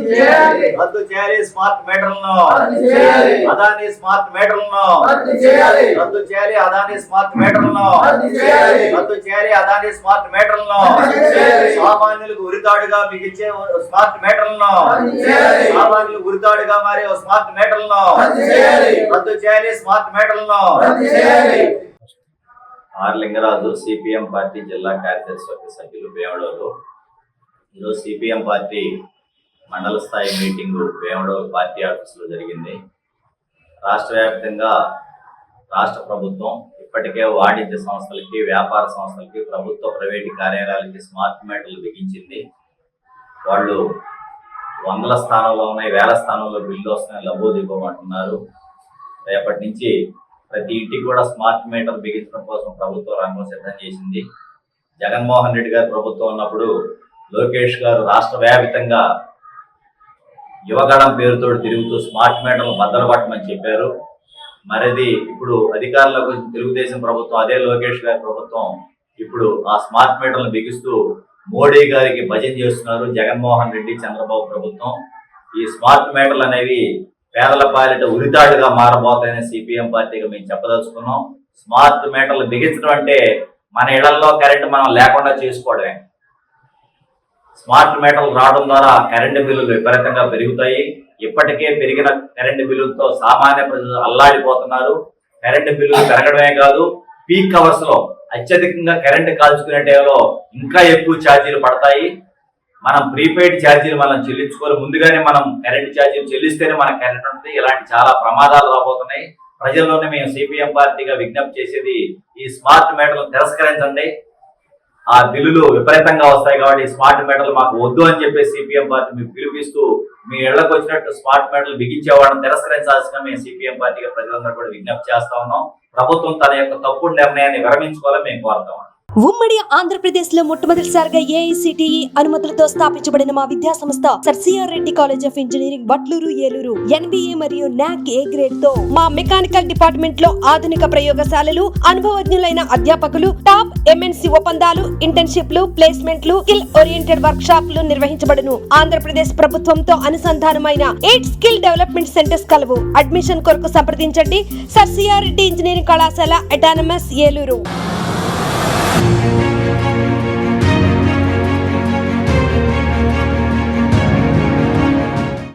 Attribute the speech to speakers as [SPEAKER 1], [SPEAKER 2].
[SPEAKER 1] చేయాలి.
[SPEAKER 2] రద్దు చేయాలి. స్మార్ట్ మీటర్లను. అదాని స్మార్ట్ మీటర్లను.
[SPEAKER 1] రద్దు చేయాలి.
[SPEAKER 2] అదాని స్మార్ట్ మీటర్లను.
[SPEAKER 1] రద్దు చేయాలి.
[SPEAKER 2] అదాని స్మార్ట్ మీటర్లను. సామాన్యులకు ఉరితాడుగా బిగించే స్మార్ట్ మీటర్లను. సామాన్యులకు ఉరితాడుగా మారే ఓ స్మార్ట్ మీటర్లను.
[SPEAKER 1] రద్దు చేయాలి.
[SPEAKER 2] స్మార్ట్ మీటర్లను. ఆర్ లింగరాజు సిపిఎం పార్టీ జిల్లా కార్యదర్శి సభ్యులు వేమడోలు ఈరోజు సిపిఎం పార్టీ మండల స్థాయి మీటింగ్ వేమడోలు పార్టీ ఆఫీసులో జరిగింది. రాష్ట్ర వ్యాప్తంగా రాష్ట్ర ప్రభుత్వం ఇప్పటికే వాణిజ్య సంస్థలకి వ్యాపార సంస్థలకి ప్రభుత్వ ప్రైవేటు కార్యాలయాలకి స్మార్ట్ మీటర్లు బిగించింది. వాళ్ళు వందల స్థానంలో ఉన్నాయి వేల స్థానంలో బిల్లు వస్తున్నాయి లబోదివ్వమంటున్నారు రేపటి నుంచి ప్రతి ఇంటికి కూడా స్మార్ట్ మీటర్ బిగించడం కోసం ప్రభుత్వం రంగం సిద్ధం చేసింది. జగన్మోహన్ రెడ్డి గారు ప్రభుత్వం ఉన్నప్పుడు లోకేష్ గారు రాష్ట్ర వ్యాపితంగా యువగణం పేరుతో తిరుగుతూ స్మార్ట్ మీటర్లు భద్రపట్టమని చెప్పారు. మరిది ఇప్పుడు అధికారులకు తెలుగుదేశం ప్రభుత్వం అదే లోకేష్ గారి ప్రభుత్వం ఇప్పుడు ఆ స్మార్ట్ మీటర్లు బిగిస్తూ మోడీ గారికి భజన చేస్తున్నారు. జగన్మోహన్ రెడ్డి చంద్రబాబు ప్రభుత్వం. ఈ స్మార్ట్ మీటర్లు అనేవి పేదల పాలిట ఉరితాడుగా మారబోతాయని సిపిఎం పార్టీగా మేము చెప్పదలుచుకున్నాం. స్మార్ట్ మీటర్లు బిగించడం అంటే మన ఇళ్ళలో కరెంట్ మనం లేకుండా చేసుకోవడమే. స్మార్ట్ మీటర్లు రావడం ద్వారా కరెంటు బిల్లులు విపరీతంగా పెరుగుతాయి. ఇప్పటికే పెరిగిన కరెంటు బిల్లులతో సామాన్య ప్రజలు అల్లాడిపోతున్నారు. కరెంటు బిల్లులు పెరగడమే కాదు పీక్ అవర్స్లో అత్యధికంగా కరెంటు కాల్చుకునే టైంలో ఇంకా ఎక్కువ ఛార్జీలు పడతాయి. మనం ప్రీపెయిడ్ ఛార్జీలు మనం చెల్లించుకోవాలి. ముందుగానే మనం కరెంట్ ఛార్జీలు చెల్లిస్తేనే మనకు కరెంట్ ఉంటుంది. ఇలాంటి చాలా ప్రమాదాలు రాబోతున్నాయి. ప్రజల్లోనే మేము సిపిఎం పార్టీగా విజ్ఞప్తి చేసేది ఈ స్మార్ట్ మీటర్లు తిరస్కరించండి. ఆ బిల్లులు విపరీతంగా వస్తాయి కాబట్టి స్మార్ట్ మీటర్లు మాకు వద్దు అని చెప్పేసి సిపిఎం పార్టీ మీకు పిలిపిస్తూ మీ ఇళ్ళకు వచ్చినట్టు స్మార్ట్ మీటర్లు బిగించేవాడని తిరస్కరించాల్సిన మేము సిపిఎం పార్టీగా ప్రజలందరూ కూడా విజ్ఞప్తి చేస్తా ఉన్నాం. ప్రభుత్వం తన యొక్క తప్పుడు నిర్ణయాన్ని విరమించుకోవాలని మేము కోరుతాం
[SPEAKER 3] ఉమ్మడి ఆంధ్రప్రదేశ్లో మొట్టమొదటిసారిగా ఏఐసిటిఈ అనుమతులతో స్థాపించబడిన మా విద్యా సంస్థ sir CR Reddy college of engineering Vatluru Eluru NBA మరియు నాక్ ఏ గ్రేడ్తో మా మెకానికల్ డిపార్ట్మెంట్లో ఆధునిక ప్రయోగశాలలు అనుభవజ్ఞులైన అధ్యాపకులు టాప్ ఎంఎన్సి ఒప్పందాలు ఇంటర్న్షిప్లు ప్లేస్మెంట్లు స్కిల్ ఓరియంటెడ్ వర్క్ షాప్లు నిర్వహించబడును. ఆంధ్రప్రదేశ్ ప్రభుత్వంతో అనుసంధానమైన ఎయిట్ స్కిల్ డెవలప్మెంట్ సెంటర్స్ కలవు. అడ్మిషన్ కొరకు సంప్రదించండి. Sir C R Reddy engineering కళాశాల అటానమస్ ఏలూరు. Thank you.